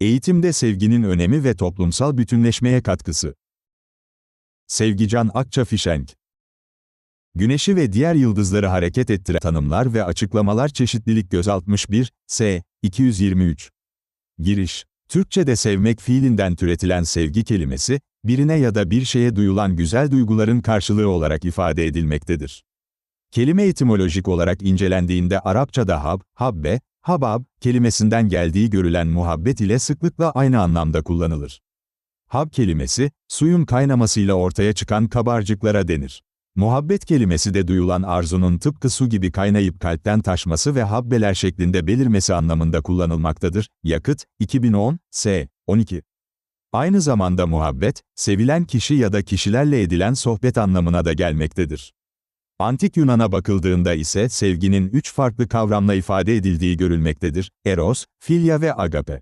Eğitimde sevginin önemi ve toplumsal bütünleşmeye katkısı. Sevgican Akça-Fişenk Güneşi ve diğer yıldızları hareket ettiren tanımlar ve açıklamalar çeşitlilik göz 61, S. 223. Giriş Türkçe'de sevmek fiilinden türetilen sevgi kelimesi, birine ya da bir şeye duyulan güzel duyguların karşılığı olarak ifade edilmektedir. Kelime etimolojik olarak incelendiğinde Arapçada hab, habbe, habab kelimesinden geldiği görülen muhabbet ile sıklıkla aynı anlamda kullanılır. Hab kelimesi, suyun kaynamasıyla ortaya çıkan kabarcıklara denir. Muhabbet kelimesi de duyulan arzunun tıpkı su gibi kaynayıp kalpten taşması ve habbeler şeklinde belirmesi anlamında kullanılmaktadır. Yakıt, 2010, S. 12. Aynı zamanda muhabbet, sevilen kişi ya da kişilerle edilen sohbet anlamına da gelmektedir. Antik Yunan'a bakıldığında ise sevginin üç farklı kavramla ifade edildiği görülmektedir. Eros, filya ve agape.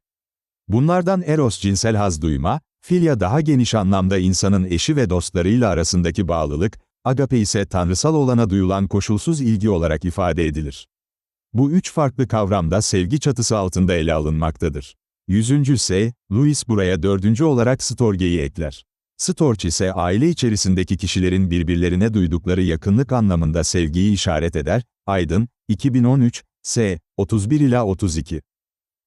Bunlardan eros cinsel haz duyma, filya daha geniş anlamda insanın eşi ve dostlarıyla arasındaki bağlılık, agape ise tanrısal olana duyulan koşulsuz ilgi olarak ifade edilir. Bu üç farklı kavram da sevgi çatısı altında ele alınmaktadır. Yüzüncü ise, Louis buraya dördüncü olarak Storge'yi ekler. Storch ise aile içerisindeki kişilerin birbirlerine duydukları yakınlık anlamında sevgiyi işaret eder. Aydın, 2013, S. 31 ila 32.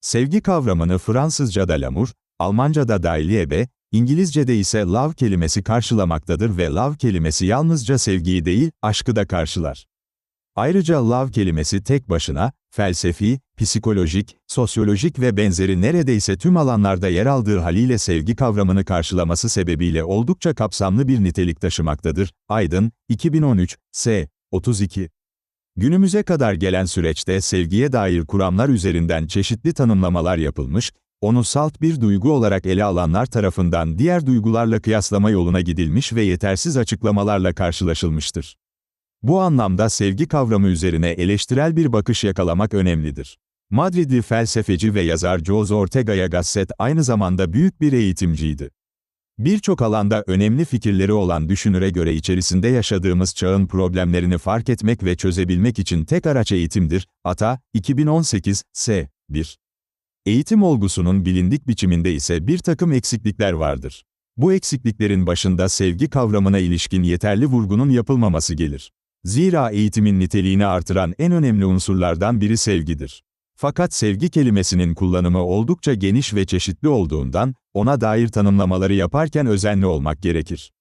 Sevgi kavramını Fransızca'da l'amour, Almanca'da die Liebe, İngilizce'de ise love kelimesi karşılamaktadır ve love kelimesi yalnızca sevgiyi değil, aşkı da karşılar. Ayrıca love kelimesi tek başına, felsefi, psikolojik, sosyolojik ve benzeri neredeyse tüm alanlarda yer aldığı haliyle sevgi kavramını karşılaması sebebiyle oldukça kapsamlı bir nitelik taşımaktadır. Aydın, 2013, S. 32. Günümüze kadar gelen süreçte sevgiye dair kuramlar üzerinden çeşitli tanımlamalar yapılmış, onu salt bir duygu olarak ele alanlar tarafından diğer duygularla kıyaslama yoluna gidilmiş ve yetersiz açıklamalarla karşılaşılmıştır. Bu anlamda sevgi kavramı üzerine eleştirel bir bakış yakalamak önemlidir. Madridli felsefeci ve yazar Jose Ortega Gasset aynı zamanda büyük bir eğitimciydi. Birçok alanda önemli fikirleri olan düşünüre göre içerisinde yaşadığımız çağın problemlerini fark etmek ve çözebilmek için tek araç eğitimdir. Ata, 2018, S. 1. Eğitim olgusunun bilindik biçiminde ise bir takım eksiklikler vardır. Bu eksikliklerin başında sevgi kavramına ilişkin yeterli vurgunun yapılmaması gelir. Zira eğitimin niteliğini artıran en önemli unsurlardan biri sevgidir. Fakat sevgi kelimesinin kullanımı oldukça geniş ve çeşitli olduğundan, ona dair tanımlamaları yaparken özenli olmak gerekir.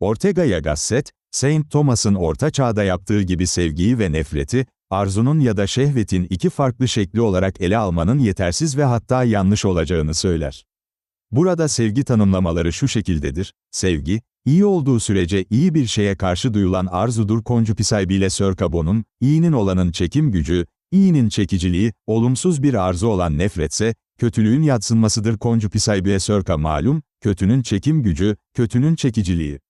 Ortega y Gasset, Saint Thomas'ın Orta Çağ'da yaptığı gibi sevgiyi ve nefreti, arzunun ya da şehvetin iki farklı şekli olarak ele almanın yetersiz ve hatta yanlış olacağını söyler. Burada sevgi tanımlamaları şu şekildedir, sevgi, iyi olduğu sürece iyi bir şeye karşı duyulan arzudur concupiscibile sörkabonun, iyinin olanın çekim gücü, iyinin çekiciliği, olumsuz bir arzu olan nefretse, kötülüğün yatsınmasıdır concupiscibile sörka malum, kötünün çekim gücü, kötünün çekiciliği.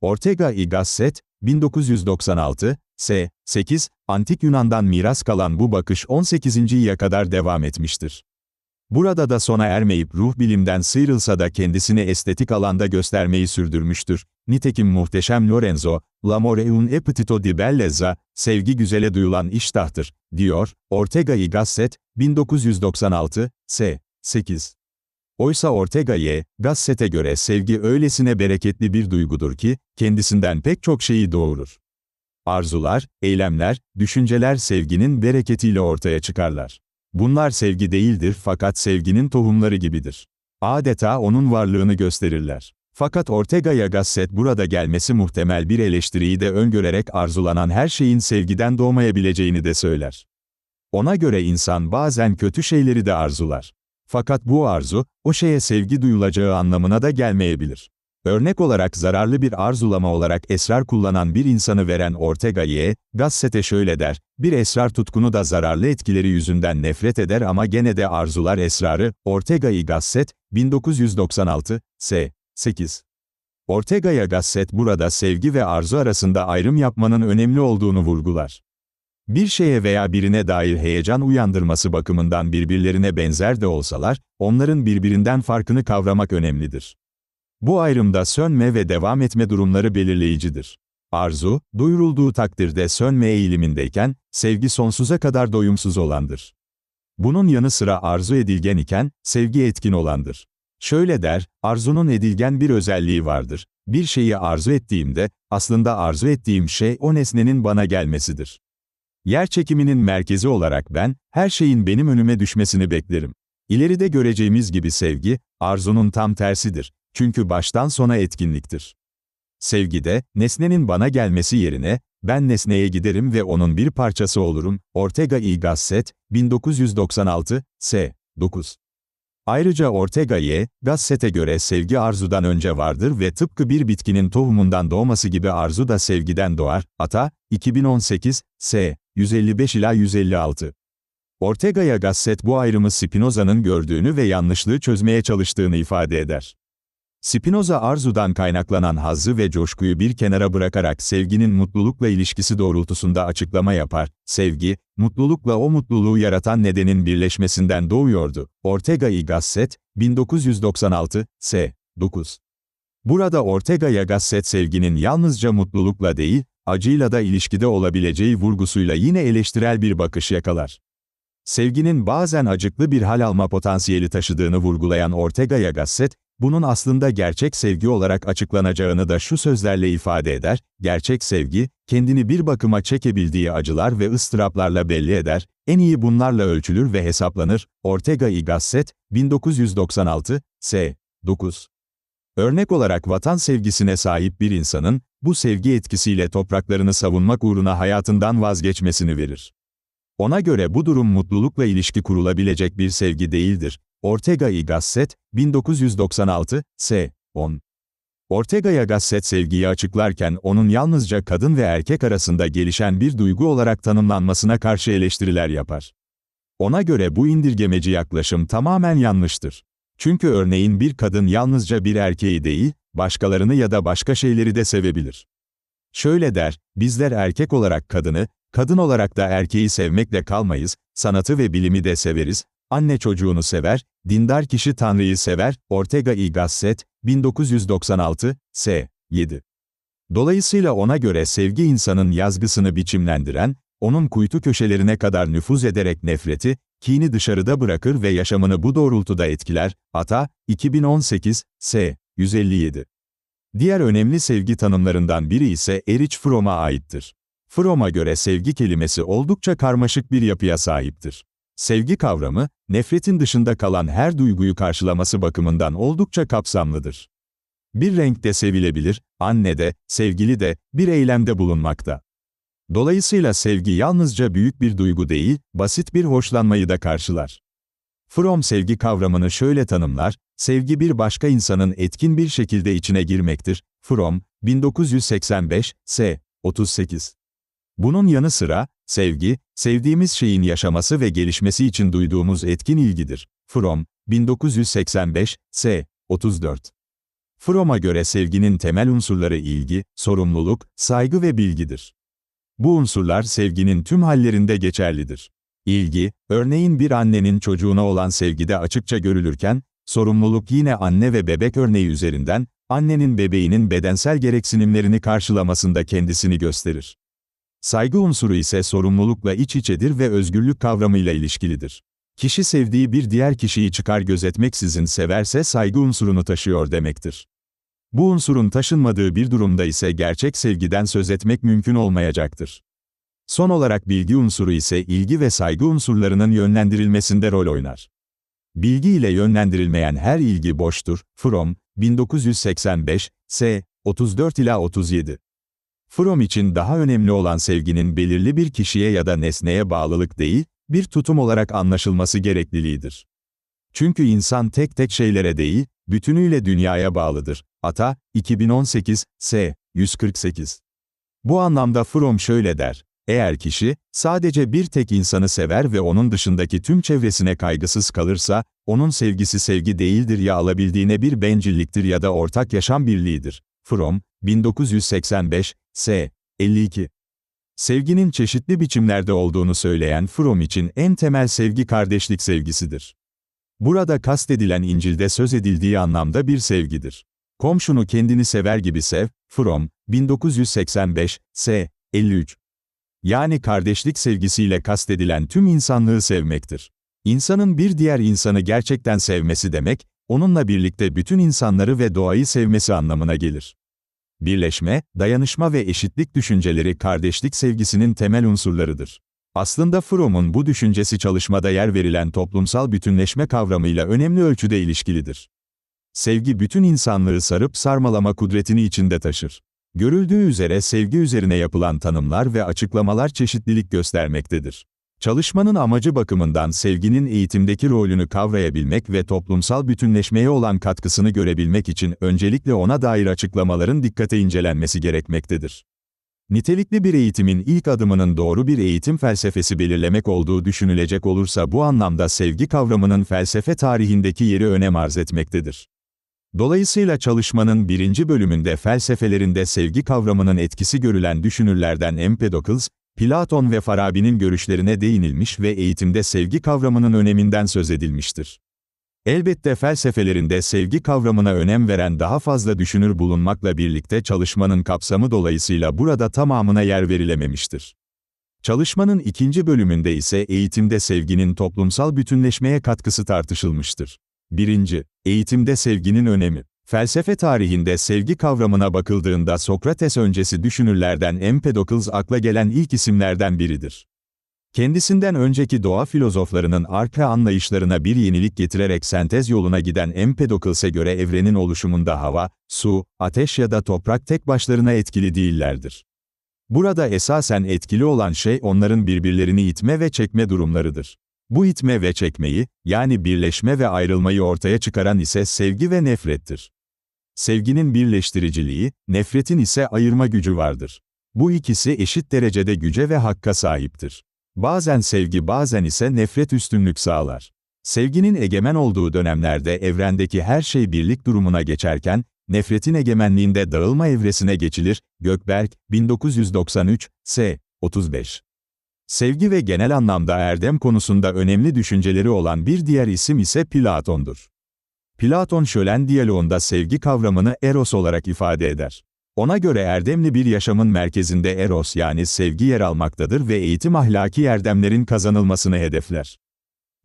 Ortega y Gasset, 1996, S. 8, Antik Yunan'dan miras kalan bu bakış 18. yüzyıla kadar devam etmiştir. Burada da sona ermeyip ruh bilimden sıyrılsa da kendisini estetik alanda göstermeyi sürdürmüştür. Nitekim muhteşem Lorenzo, L'amore un appetito di bellezza, sevgi güzele duyulan iştahtır, diyor, Ortega y Gasset, 1996, S. 8. Oysa Ortega y Gasset'e göre sevgi öylesine bereketli bir duygudur ki, kendisinden pek çok şeyi doğurur. Arzular, eylemler, düşünceler sevginin bereketiyle ortaya çıkarlar. Bunlar sevgi değildir fakat sevginin tohumları gibidir. Adeta onun varlığını gösterirler. Fakat Ortega y Gasset burada gelmesi muhtemel bir eleştiriyi de öngörerek arzulanan her şeyin sevgiden doğmayabileceğini de söyler. Ona göre insan bazen kötü şeyleri de arzular. Fakat bu arzu, o şeye sevgi duyulacağı anlamına da gelmeyebilir. Örnek olarak zararlı bir arzulama olarak esrar kullanan bir insanı veren Ortega Y, Gasset'e şöyle der, bir esrar tutkunu da zararlı etkileri yüzünden nefret eder ama gene de arzular esrarı, Ortega y Gasset, 1996, S. 8. Ortega y Gasset burada sevgi ve arzu arasında ayrım yapmanın önemli olduğunu vurgular. Bir şeye veya birine dair heyecan uyandırması bakımından birbirlerine benzer de olsalar, onların birbirinden farkını kavramak önemlidir. Bu ayrımda sönme ve devam etme durumları belirleyicidir. Arzu, duyurulduğu takdirde sönme eğilimindeyken, sevgi sonsuza kadar doyumsuz olandır. Bunun yanı sıra arzu edilgen iken, sevgi etkin olandır. Şöyle der, arzunun edilgen bir özelliği vardır. Bir şeyi arzu ettiğimde, aslında arzu ettiğim şey o nesnenin bana gelmesidir. Yer çekiminin merkezi olarak ben, her şeyin benim önüme düşmesini beklerim. İleride göreceğimiz gibi sevgi, arzunun tam tersidir. Çünkü baştan sona etkinliktir. Sevgide, nesnenin bana gelmesi yerine, ben nesneye giderim ve onun bir parçası olurum. Ortega y Gasset, 1996, S. 9. Ayrıca Ortega y. Gasset'e göre sevgi arzudan önce vardır ve tıpkı bir bitkinin tohumundan doğması gibi arzu da sevgiden doğar. Ata, 2018, S. 155 ila 156. Ortega y Gasset bu ayrımı Spinoza'nın gördüğünü ve yanlışlığı çözmeye çalıştığını ifade eder. Spinoza arzudan kaynaklanan hazzı ve coşkuyu bir kenara bırakarak sevginin mutlulukla ilişkisi doğrultusunda açıklama yapar. Sevgi, mutlulukla o mutluluğu yaratan nedenin birleşmesinden doğuyordu. Ortega y Gasset, 1996, S. 9. Burada Ortega y Gasset sevginin yalnızca mutlulukla değil, acıyla da ilişkide olabileceği vurgusuyla yine eleştirel bir bakış yakalar. Sevginin bazen acıklı bir hal alma potansiyeli taşıdığını vurgulayan Ortega y Gasset, bunun aslında gerçek sevgi olarak açıklanacağını da şu sözlerle ifade eder, gerçek sevgi, kendini bir bakıma çekebildiği acılar ve ıstıraplarla belli eder, en iyi bunlarla ölçülür ve hesaplanır, Ortega y Gasset, 1996, S. 9. Örnek olarak vatan sevgisine sahip bir insanın, bu sevgi etkisiyle topraklarını savunmak uğruna hayatından vazgeçmesini verir. Ona göre bu durum mutlulukla ilişki kurulabilecek bir sevgi değildir, Ortega y Gasset, 1996, S. 10. Ortega y Gasset sevgiyi açıklarken onun yalnızca kadın ve erkek arasında gelişen bir duygu olarak tanımlanmasına karşı eleştiriler yapar. Ona göre bu indirgemeci yaklaşım tamamen yanlıştır. Çünkü örneğin bir kadın yalnızca bir erkeği değil, başkalarını ya da başka şeyleri de sevebilir. Şöyle der, bizler erkek olarak kadını, kadın olarak da erkeği sevmekle kalmayız, sanatı ve bilimi de severiz, Anne çocuğunu sever, dindar kişi Tanrı'yı sever, Ortega y Gasset, 1996, S. 7. Dolayısıyla ona göre sevgi insanın yazgısını biçimlendiren, onun kuytu köşelerine kadar nüfuz ederek nefreti, kini dışarıda bırakır ve yaşamını bu doğrultuda etkiler, Ata, 2018, S. 157. Diğer önemli sevgi tanımlarından biri ise Erich Fromm'a aittir. Fromm'a göre sevgi kelimesi oldukça karmaşık bir yapıya sahiptir. Sevgi kavramı, nefretin dışında kalan her duyguyu karşılaması bakımından oldukça kapsamlıdır. Bir renkte sevilebilir, anne de, sevgili de, bir eylemde bulunmakta. Dolayısıyla sevgi yalnızca büyük bir duygu değil, basit bir hoşlanmayı da karşılar. Fromm sevgi kavramını şöyle tanımlar, sevgi bir başka insanın etkin bir şekilde içine girmektir. Fromm, 1985, S. 38. Bunun yanı sıra, sevgi, sevdiğimiz şeyin yaşaması ve gelişmesi için duyduğumuz etkin ilgidir. Fromm, 1985, S. 34. Fromm'a göre sevginin temel unsurları ilgi, sorumluluk, saygı ve bilgidir. Bu unsurlar sevginin tüm hallerinde geçerlidir. İlgi, örneğin bir annenin çocuğuna olan sevgide açıkça görülürken, sorumluluk yine anne ve bebek örneği üzerinden, annenin bebeğinin bedensel gereksinimlerini karşılamasında kendisini gösterir. Saygı unsuru ise sorumlulukla iç içedir ve özgürlük kavramıyla ilişkilidir. Kişi sevdiği bir diğer kişiyi çıkar gözetmeksizin severse saygı unsurunu taşıyor demektir. Bu unsurun taşınmadığı bir durumda ise gerçek sevgiden söz etmek mümkün olmayacaktır. Son olarak bilgi unsuru ise ilgi ve saygı unsurlarının yönlendirilmesinde rol oynar. Bilgi ile yönlendirilmeyen her ilgi boştur. From, 1985, S. 34 ila 37. Fromm için daha önemli olan sevginin belirli bir kişiye ya da nesneye bağlılık değil, bir tutum olarak anlaşılması gerekliliğidir. Çünkü insan tek tek şeylere değil, bütünüyle dünyaya bağlıdır. Ata, 2018, S. 148. Bu anlamda Fromm şöyle der, eğer kişi, sadece bir tek insanı sever ve onun dışındaki tüm çevresine kaygısız kalırsa, onun sevgisi sevgi değildir ya alabildiğine bir bencilliktir ya da ortak yaşam birliğidir. Fromm, 1985, S. 52. Sevginin çeşitli biçimlerde olduğunu söyleyen Fromm için en temel sevgi kardeşlik sevgisidir. Burada kastedilen İncil'de söz edildiği anlamda bir sevgidir. Komşunu kendini sever gibi sev, Fromm, 1985, S. 53. Yani kardeşlik sevgisiyle kastedilen tüm insanlığı sevmektir. İnsanın bir diğer insanı gerçekten sevmesi demek, onunla birlikte bütün insanları ve doğayı sevmesi anlamına gelir. Birleşme, dayanışma ve eşitlik düşünceleri kardeşlik sevgisinin temel unsurlarıdır. Aslında Fromm'un bu düşüncesi çalışmada yer verilen toplumsal bütünleşme kavramıyla önemli ölçüde ilişkilidir. Sevgi bütün insanlığı sarıp sarmalama kudretini içinde taşır. Görüldüğü üzere sevgi üzerine yapılan tanımlar ve açıklamalar çeşitlilik göstermektedir. Çalışmanın amacı bakımından sevginin eğitimdeki rolünü kavrayabilmek ve toplumsal bütünleşmeye olan katkısını görebilmek için öncelikle ona dair açıklamaların dikkate incelenmesi gerekmektedir. Nitelikli bir eğitimin ilk adımının doğru bir eğitim felsefesi belirlemek olduğu düşünülecek olursa bu anlamda sevgi kavramının felsefe tarihindeki yeri önem arz etmektedir. Dolayısıyla çalışmanın birinci bölümünde felsefelerinde sevgi kavramının etkisi görülen düşünürlerden Empedokles, Platon ve Farabi'nin görüşlerine değinilmiş ve eğitimde sevgi kavramının öneminden söz edilmiştir. Elbette felsefelerinde sevgi kavramına önem veren daha fazla düşünür bulunmakla birlikte çalışmanın kapsamı dolayısıyla burada tamamına yer verilememiştir. Çalışmanın ikinci bölümünde ise eğitimde sevginin toplumsal bütünleşmeye katkısı tartışılmıştır. 1. Eğitimde sevginin önemi. Felsefe tarihinde sevgi kavramına bakıldığında Sokrates öncesi düşünürlerden Empedokles akla gelen ilk isimlerden biridir. Kendisinden önceki doğa filozoflarının arka anlayışlarına bir yenilik getirerek sentez yoluna giden Empedokles'e göre evrenin oluşumunda hava, su, ateş ya da toprak tek başlarına etkili değillerdir. Burada esasen etkili olan şey onların birbirlerini itme ve çekme durumlarıdır. Bu itme ve çekmeyi, yani birleşme ve ayrılmayı ortaya çıkaran ise sevgi ve nefrettir. Sevginin birleştiriciliği, nefretin ise ayırma gücü vardır. Bu ikisi eşit derecede güce ve hakka sahiptir. Bazen sevgi bazen ise nefret üstünlük sağlar. Sevginin egemen olduğu dönemlerde evrendeki her şey birlik durumuna geçerken, nefretin egemenliğinde dağılma evresine geçilir. Gökberk, 1993, S. 35. Sevgi ve genel anlamda erdem konusunda önemli düşünceleri olan bir diğer isim ise Platon'dur. Platon şölen diyaloğunda sevgi kavramını eros olarak ifade eder. Ona göre erdemli bir yaşamın merkezinde eros yani sevgi yer almaktadır ve eğitim ahlaki erdemlerin kazanılmasını hedefler.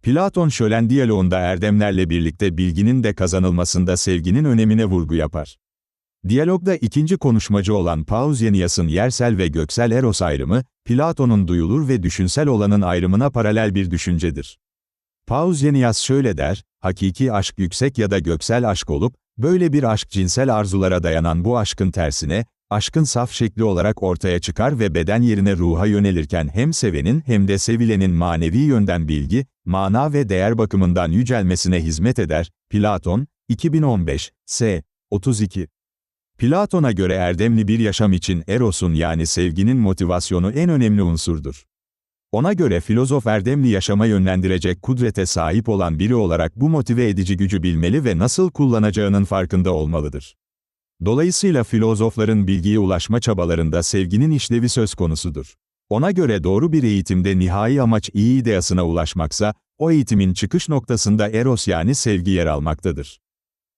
Platon şölen diyaloğunda erdemlerle birlikte bilginin de kazanılmasında sevginin önemine vurgu yapar. Diyalogda ikinci konuşmacı olan Pausanias'ın yersel ve göksel eros ayrımı, Platon'un duyulur ve düşünsel olanın ayrımına paralel bir düşüncedir. Pausanias şöyle der, hakiki aşk yüksek ya da göksel aşk olup, böyle bir aşk cinsel arzulara dayanan bu aşkın tersine, aşkın saf şekli olarak ortaya çıkar ve beden yerine ruha yönelirken hem sevenin hem de sevilenin manevi yönden bilgi, mana ve değer bakımından yücelmesine hizmet eder. Platon, 2015, S. 32 Platon'a göre erdemli bir yaşam için erosun yani sevginin motivasyonu en önemli unsurdur. Ona göre filozof erdemli yaşama yönlendirecek kudrete sahip olan biri olarak bu motive edici gücü bilmeli ve nasıl kullanacağının farkında olmalıdır. Dolayısıyla filozofların bilgiye ulaşma çabalarında sevginin işlevi söz konusudur. Ona göre doğru bir eğitimde nihai amaç iyi ideasına ulaşmaksa, o eğitimin çıkış noktasında eros yani sevgi yer almaktadır.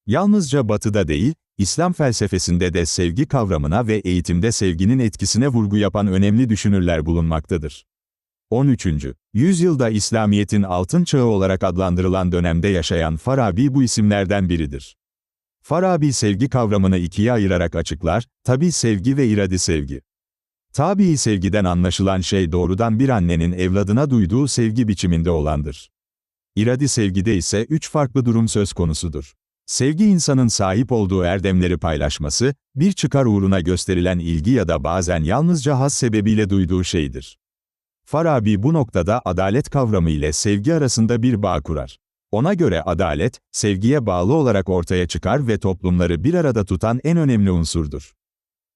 Yalnızca batıda değil, İslam felsefesinde de sevgi kavramına ve eğitimde sevginin etkisine vurgu yapan önemli düşünürler bulunmaktadır. 13. Yüzyılda İslamiyet'in altın çağı olarak adlandırılan dönemde yaşayan Farabi bu isimlerden biridir. Farabi sevgi kavramını ikiye ayırarak açıklar, tabi sevgi ve iradi sevgi. Tabii sevgiden anlaşılan şey doğrudan bir annenin evladına duyduğu sevgi biçiminde olandır. İradi sevgide ise üç farklı durum söz konusudur. Sevgi insanın sahip olduğu erdemleri paylaşması, bir çıkar uğruna gösterilen ilgi ya da bazen yalnızca has sebebiyle duyduğu şeydir. Farabi bu noktada adalet kavramı ile sevgi arasında bir bağ kurar. Ona göre adalet, sevgiye bağlı olarak ortaya çıkar ve toplumları bir arada tutan en önemli unsurdur.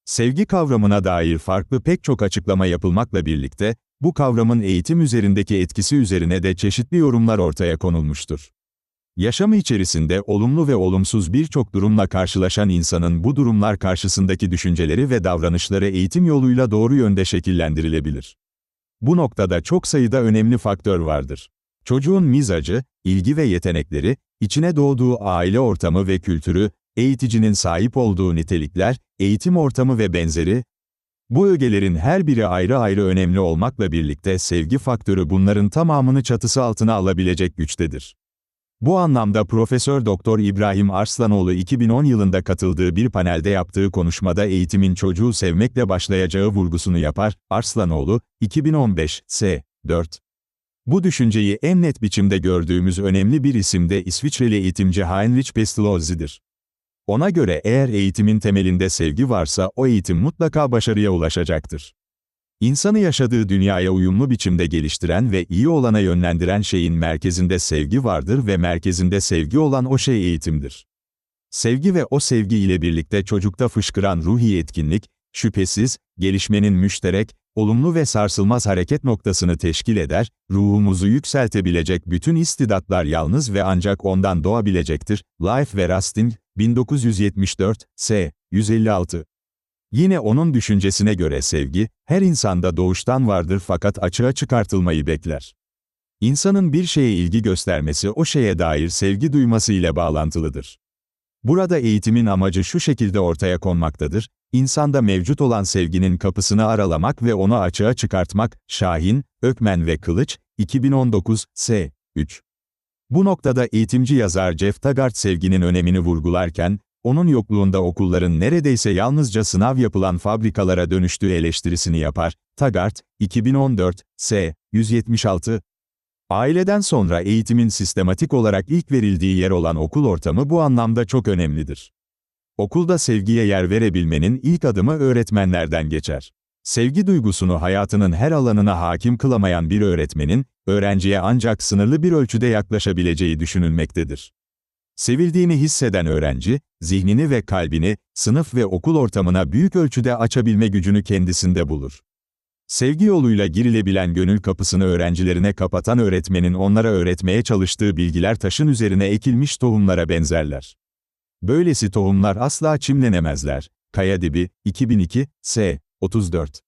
Sevgi kavramına dair farklı pek çok açıklama yapılmakla birlikte, bu kavramın eğitim üzerindeki etkisi üzerine de çeşitli yorumlar ortaya konulmuştur. Yaşamı içerisinde olumlu ve olumsuz birçok durumla karşılaşan insanın bu durumlar karşısındaki düşünceleri ve davranışları eğitim yoluyla doğru yönde şekillendirilebilir. Bu noktada çok sayıda önemli faktör vardır. Çocuğun mizacı, ilgi ve yetenekleri, içine doğduğu aile ortamı ve kültürü, eğiticinin sahip olduğu nitelikler, eğitim ortamı ve benzeri, Bu ögelerin her biri ayrı ayrı önemli olmakla birlikte sevgi faktörü bunların tamamını çatısı altına alabilecek güçtedir. Bu anlamda Profesör Doktor İbrahim Arslanoğlu 2010 yılında katıldığı bir panelde yaptığı konuşmada eğitimin çocuğu sevmekle başlayacağı vurgusunu yapar. Arslanoğlu, 2015, S. 4. Bu düşünceyi en net biçimde gördüğümüz önemli bir isim de İsviçreli eğitimci Heinrich Pestalozzi'dir. Ona göre eğer eğitimin temelinde sevgi varsa o eğitim mutlaka başarıya ulaşacaktır. İnsanı yaşadığı dünyaya uyumlu biçimde geliştiren ve iyi olana yönlendiren şeyin merkezinde sevgi vardır ve merkezinde sevgi olan o şey eğitimdir. Sevgi ve o sevgi ile birlikte çocukta fışkıran ruhi etkinlik, şüphesiz, gelişmenin müşterek, olumlu ve sarsılmaz hareket noktasını teşkil eder, ruhumuzu yükseltebilecek bütün istidatlar yalnız ve ancak ondan doğabilecektir. Life ve Rusting, 1974, S. 156 Yine onun düşüncesine göre sevgi, her insanda doğuştan vardır fakat açığa çıkartılmayı bekler. İnsanın bir şeye ilgi göstermesi o şeye dair sevgi duyması ile bağlantılıdır. Burada eğitimin amacı şu şekilde ortaya konmaktadır, insanda mevcut olan sevginin kapısını aralamak ve onu açığa çıkartmak, Şahin, Ökmen ve Kılıç, 2019, S. 3. Bu noktada eğitimci yazar Jeff Taggart sevginin önemini vurgularken, onun yokluğunda okulların neredeyse yalnızca sınav yapılan fabrikalara dönüştüğü eleştirisini yapar. Taggart, 2014, S. 176. Aileden sonra eğitimin sistematik olarak ilk verildiği yer olan okul ortamı bu anlamda çok önemlidir. Okulda sevgiye yer verebilmenin ilk adımı öğretmenlerden geçer. Sevgi duygusunu hayatının her alanına hakim kılamayan bir öğretmenin, öğrenciye ancak sınırlı bir ölçüde yaklaşabileceği düşünülmektedir. Sevildiğini hisseden öğrenci, zihnini ve kalbini, sınıf ve okul ortamına büyük ölçüde açabilme gücünü kendisinde bulur. Sevgi yoluyla girilebilen gönül kapısını öğrencilerine kapatan öğretmenin onlara öğretmeye çalıştığı bilgiler taşın üzerine ekilmiş tohumlara benzerler. Böylesi tohumlar asla çimlenemezler. Kaya Dibi, 2002, S. 34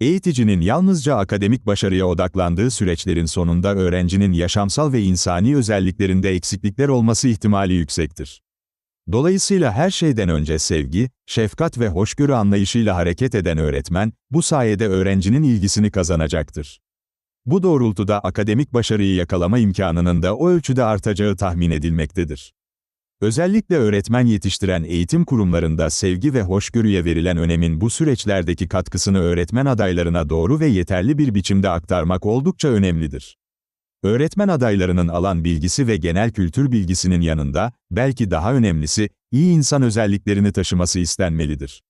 Eğiticinin yalnızca akademik başarıya odaklandığı süreçlerin sonunda öğrencinin yaşamsal ve insani özelliklerinde eksiklikler olması ihtimali yüksektir. Dolayısıyla her şeyden önce sevgi, şefkat ve hoşgörü anlayışıyla hareket eden öğretmen, bu sayede öğrencinin ilgisini kazanacaktır. Bu doğrultuda akademik başarıyı yakalama imkanının da o ölçüde artacağı tahmin edilmektedir. Özellikle öğretmen yetiştiren eğitim kurumlarında sevgi ve hoşgörüye verilen önemin bu süreçlerdeki katkısını öğretmen adaylarına doğru ve yeterli bir biçimde aktarmak oldukça önemlidir. Öğretmen adaylarının alan bilgisi ve genel kültür bilgisinin yanında, belki daha önemlisi, iyi insan özelliklerini taşıması istenmelidir.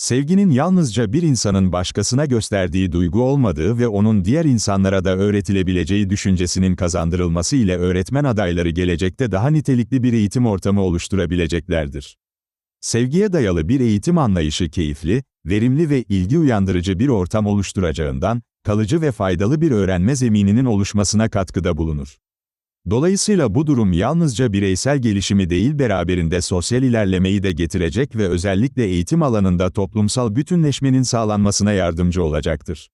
Sevginin yalnızca bir insanın başkasına gösterdiği duygu olmadığı ve onun diğer insanlara da öğretilebileceği düşüncesinin kazandırılması ile öğretmen adayları gelecekte daha nitelikli bir eğitim ortamı oluşturabileceklerdir. Sevgiye dayalı bir eğitim anlayışı keyifli, verimli ve ilgi uyandırıcı bir ortam oluşturacağından, kalıcı ve faydalı bir öğrenme zemininin oluşmasına katkıda bulunur. Dolayısıyla bu durum yalnızca bireysel gelişimi değil beraberinde sosyal ilerlemeyi de getirecek ve özellikle eğitim alanında toplumsal bütünleşmenin sağlanmasına yardımcı olacaktır.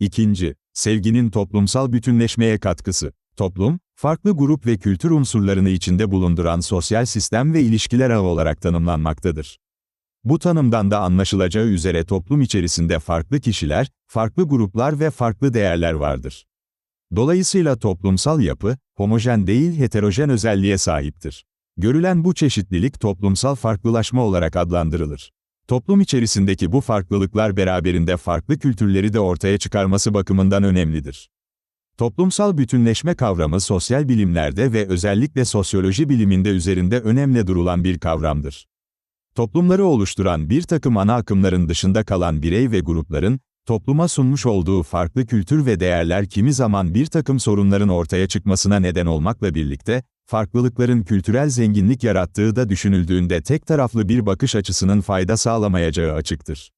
İkinci, sevginin toplumsal bütünleşmeye katkısı. Toplum, farklı grup ve kültür unsurlarını içinde bulunduran sosyal sistem ve ilişkiler ağı olarak tanımlanmaktadır. Bu tanımdan da anlaşılacağı üzere toplum içerisinde farklı kişiler, farklı gruplar ve farklı değerler vardır. Dolayısıyla toplumsal yapı, homojen değil heterojen özelliğe sahiptir. Görülen bu çeşitlilik toplumsal farklılaşma olarak adlandırılır. Toplum içerisindeki bu farklılıklar beraberinde farklı kültürleri de ortaya çıkarması bakımından önemlidir. Toplumsal bütünleşme kavramı sosyal bilimlerde ve özellikle sosyoloji biliminde üzerinde önemli durulan bir kavramdır. Toplumları oluşturan bir takım ana akımların dışında kalan birey ve grupların, topluma sunmuş olduğu farklı kültür ve değerler kimi zaman bir takım sorunların ortaya çıkmasına neden olmakla birlikte, farklılıkların kültürel zenginlik yarattığı da düşünüldüğünde tek taraflı bir bakış açısının fayda sağlamayacağı açıktır.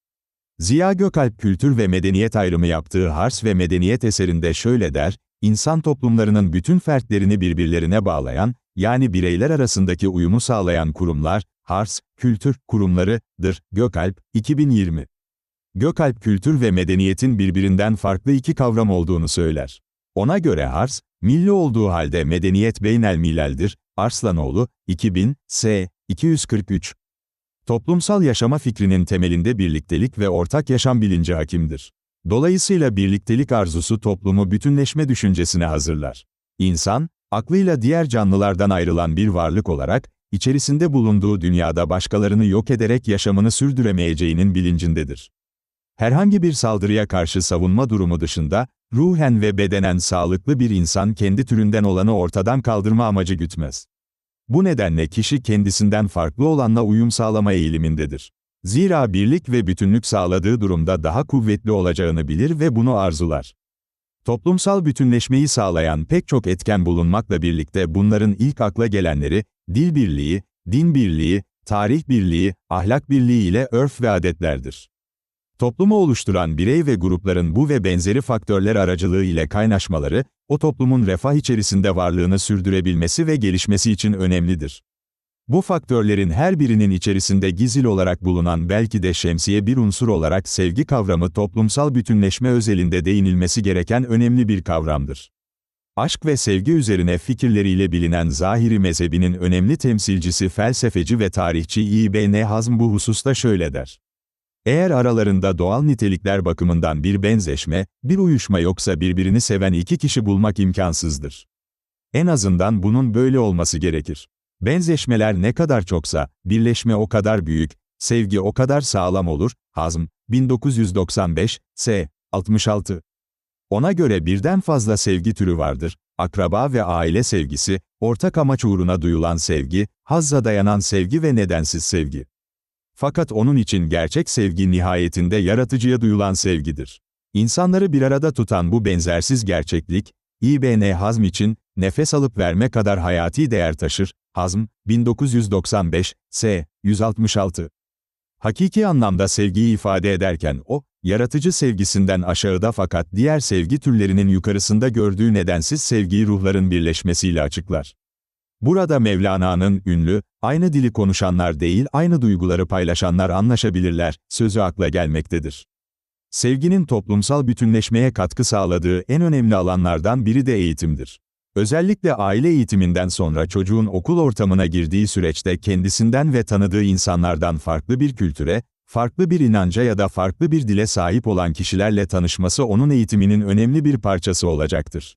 Ziya Gökalp kültür ve medeniyet ayrımı yaptığı Hars ve Medeniyet eserinde şöyle der, insan toplumlarının bütün fertlerini birbirlerine bağlayan, yani bireyler arasındaki uyumu sağlayan kurumlar, Hars, kültür kurumlarıdır. Gökalp, 2020 Gökalp kültür ve medeniyetin birbirinden farklı iki kavram olduğunu söyler. Ona göre Hars, milli olduğu halde medeniyet beynelmilaldir. Arslanoğlu, 2000, S. 243. Toplumsal yaşama fikrinin temelinde birliktelik ve ortak yaşam bilinci hakimdir. Dolayısıyla birliktelik arzusu toplumu bütünleşme düşüncesine hazırlar. İnsan, aklıyla diğer canlılardan ayrılan bir varlık olarak, içerisinde bulunduğu dünyada başkalarını yok ederek yaşamını sürdüremeyeceğinin bilincindedir. Herhangi bir saldırıya karşı savunma durumu dışında, ruhen ve bedenen sağlıklı bir insan kendi türünden olanı ortadan kaldırma amacı gütmez. Bu nedenle kişi kendisinden farklı olanla uyum sağlama eğilimindedir. Zira birlik ve bütünlük sağladığı durumda daha kuvvetli olacağını bilir ve bunu arzular. Toplumsal bütünleşmeyi sağlayan pek çok etken bulunmakla birlikte bunların ilk akla gelenleri, dil birliği, din birliği, tarih birliği, ahlak birliği ile örf ve adetlerdir. Toplumu oluşturan birey ve grupların bu ve benzeri faktörler aracılığı ile kaynaşmaları, o toplumun refah içerisinde varlığını sürdürebilmesi ve gelişmesi için önemlidir. Bu faktörlerin her birinin içerisinde gizil olarak bulunan belki de şemsiye bir unsur olarak sevgi kavramı toplumsal bütünleşme özelinde değinilmesi gereken önemli bir kavramdır. Aşk ve sevgi üzerine fikirleriyle bilinen Zahiri mezhebinin önemli temsilcisi felsefeci ve tarihçi İbn Hazm bu hususta şöyle der. Eğer aralarında doğal nitelikler bakımından bir benzeşme, bir uyuşma yoksa birbirini seven iki kişi bulmak imkansızdır. En azından bunun böyle olması gerekir. Benzeşmeler ne kadar çoksa, birleşme o kadar büyük, sevgi o kadar sağlam olur. Hazm, 1995, S. 66. Ona göre birden fazla sevgi türü vardır. Akraba ve aile sevgisi, ortak amaç uğruna duyulan sevgi, hazza dayanan sevgi ve nedensiz sevgi. Fakat onun için gerçek sevgi nihayetinde yaratıcıya duyulan sevgidir. İnsanları bir arada tutan bu benzersiz gerçeklik, İBN Hazm için, nefes alıp verme kadar hayati değer taşır, Hazm, 1995, S. 166. Hakiki anlamda sevgiyi ifade ederken o, yaratıcı sevgisinden aşağıda fakat diğer sevgi türlerinin yukarısında gördüğü nedensiz sevgiyi ruhların birleşmesiyle açıklar. Burada Mevlana'nın ünlü, aynı dili konuşanlar değil aynı duyguları paylaşanlar anlaşabilirler, sözü akla gelmektedir. Sevginin toplumsal bütünleşmeye katkı sağladığı en önemli alanlardan biri de eğitimdir. Özellikle aile eğitiminden sonra çocuğun okul ortamına girdiği süreçte kendisinden ve tanıdığı insanlardan farklı bir kültüre, farklı bir inanca ya da farklı bir dile sahip olan kişilerle tanışması onun eğitiminin önemli bir parçası olacaktır.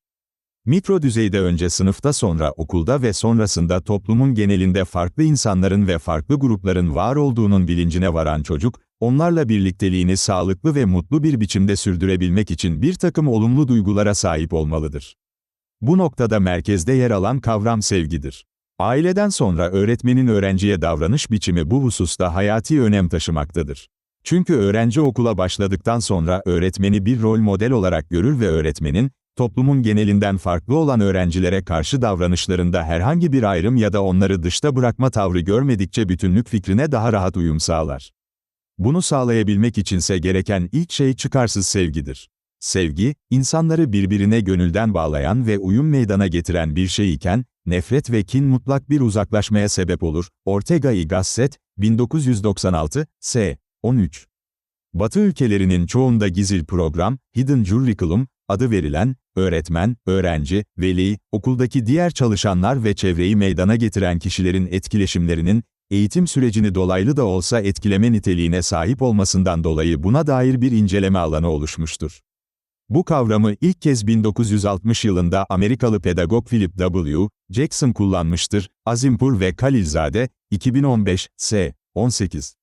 Mikro düzeyde önce sınıfta sonra okulda ve sonrasında toplumun genelinde farklı insanların ve farklı grupların var olduğunun bilincine varan çocuk, onlarla birlikteliğini sağlıklı ve mutlu bir biçimde sürdürebilmek için bir takım olumlu duygulara sahip olmalıdır. Bu noktada merkezde yer alan kavram sevgidir. Aileden sonra öğretmenin öğrenciye davranış biçimi bu hususta hayati önem taşımaktadır. Çünkü öğrenci okula başladıktan sonra öğretmeni bir rol model olarak görür ve öğretmenin, toplumun genelinden farklı olan öğrencilere karşı davranışlarında herhangi bir ayrım ya da onları dışta bırakma tavrı görmedikçe bütünlük fikrine daha rahat uyum sağlar. Bunu sağlayabilmek içinse gereken ilk şey çıkarsız sevgidir. Sevgi, insanları birbirine gönülden bağlayan ve uyum meydana getiren bir şey iken, nefret ve kin mutlak bir uzaklaşmaya sebep olur. Ortega y Gasset, 1996, S. 13. Batı ülkelerinin çoğunda gizil program, hidden curriculum, adı verilen, öğretmen, öğrenci, veli, okuldaki diğer çalışanlar ve çevreyi meydana getiren kişilerin etkileşimlerinin, eğitim sürecini dolaylı da olsa etkileme niteliğine sahip olmasından dolayı buna dair bir inceleme alanı oluşmuştur. Bu kavramı ilk kez 1960 yılında Amerikalı pedagog Philip W. Jackson kullanmıştır. Azimpur ve Kalilzade, 2015, S. 18.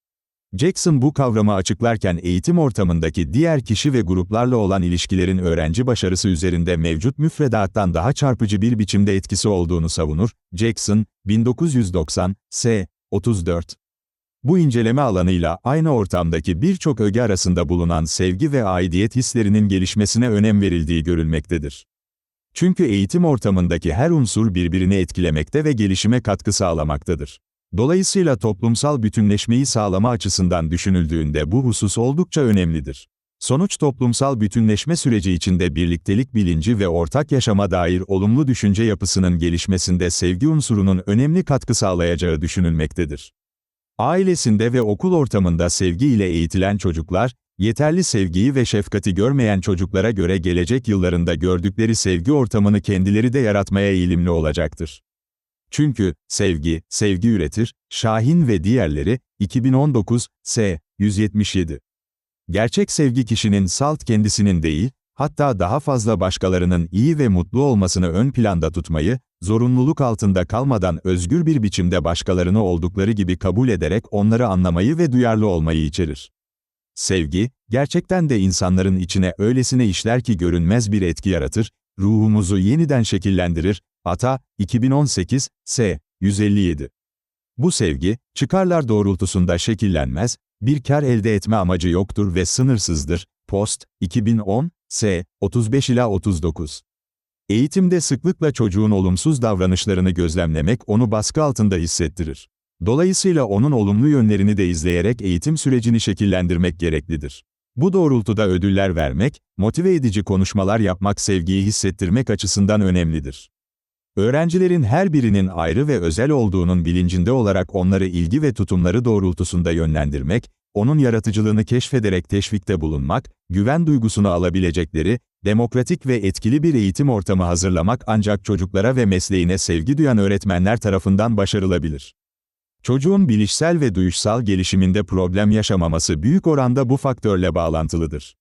Jackson bu kavramı açıklarken eğitim ortamındaki diğer kişi ve gruplarla olan ilişkilerin öğrenci başarısı üzerinde mevcut müfredattan daha çarpıcı bir biçimde etkisi olduğunu savunur. Jackson, 1990, S. 34. Bu inceleme alanıyla aynı ortamdaki birçok öge arasında bulunan sevgi ve aidiyet hislerinin gelişmesine önem verildiği görülmektedir. Çünkü eğitim ortamındaki her unsur birbirini etkilemekte ve gelişime katkı sağlamaktadır. Dolayısıyla toplumsal bütünleşmeyi sağlama açısından düşünüldüğünde bu husus oldukça önemlidir. Sonuç toplumsal bütünleşme süreci içinde birliktelik bilinci ve ortak yaşama dair olumlu düşünce yapısının gelişmesinde sevgi unsurunun önemli katkı sağlayacağı düşünülmektedir. Ailesinde ve okul ortamında sevgi ile eğitilen çocuklar, yeterli sevgiyi ve şefkati görmeyen çocuklara göre gelecek yıllarında gördükleri sevgi ortamını kendileri de yaratmaya eğilimli olacaktır. Çünkü, sevgi, sevgi üretir, Şahin ve diğerleri, 2019, S. 177. Gerçek sevgi kişinin salt kendisinin değil, hatta daha fazla başkalarının iyi ve mutlu olmasını ön planda tutmayı, zorunluluk altında kalmadan özgür bir biçimde başkalarını oldukları gibi kabul ederek onları anlamayı ve duyarlı olmayı içerir. Sevgi, gerçekten de insanların içine öylesine işler ki görünmez bir etki yaratır, ruhumuzu yeniden şekillendirir. Ata, 2018, S. 157. Bu sevgi, çıkarlar doğrultusunda şekillenmez, bir kar elde etme amacı yoktur ve sınırsızdır. Post, 2010, S. 35 ila 39. Eğitimde sıklıkla çocuğun olumsuz davranışlarını gözlemlemek onu baskı altında hissettirir. Dolayısıyla onun olumlu yönlerini de izleyerek eğitim sürecini şekillendirmek gereklidir. Bu doğrultuda ödüller vermek, motive edici konuşmalar yapmak sevgiyi hissettirmek açısından önemlidir. Öğrencilerin her birinin ayrı ve özel olduğunun bilincinde olarak onları ilgi ve tutumları doğrultusunda yönlendirmek, onun yaratıcılığını keşfederek teşvikte bulunmak, güven duygusunu alabilecekleri, demokratik ve etkili bir eğitim ortamı hazırlamak ancak çocuklara ve mesleğine sevgi duyan öğretmenler tarafından başarılabilir. Çocuğun bilişsel ve duyuşsal gelişiminde problem yaşamaması büyük oranda bu faktörle bağlantılıdır.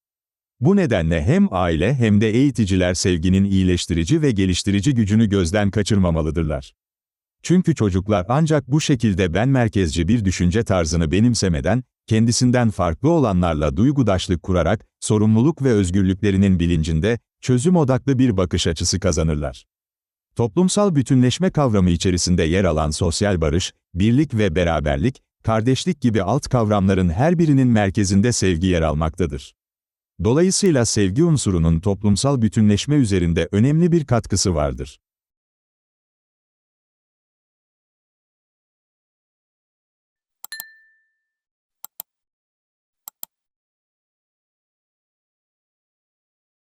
Bu nedenle hem aile hem de eğiticiler sevginin iyileştirici ve geliştirici gücünü gözden kaçırmamalıdırlar. Çünkü çocuklar ancak bu şekilde ben merkezci bir düşünce tarzını benimsemeden, kendisinden farklı olanlarla duygudaşlık kurarak, sorumluluk ve özgürlüklerinin bilincinde, çözüm odaklı bir bakış açısı kazanırlar. Toplumsal bütünleşme kavramı içerisinde yer alan sosyal barış, birlik ve beraberlik, kardeşlik gibi alt kavramların her birinin merkezinde sevgi yer almaktadır. Dolayısıyla sevgi unsurunun toplumsal bütünleşme üzerinde önemli bir katkısı vardır.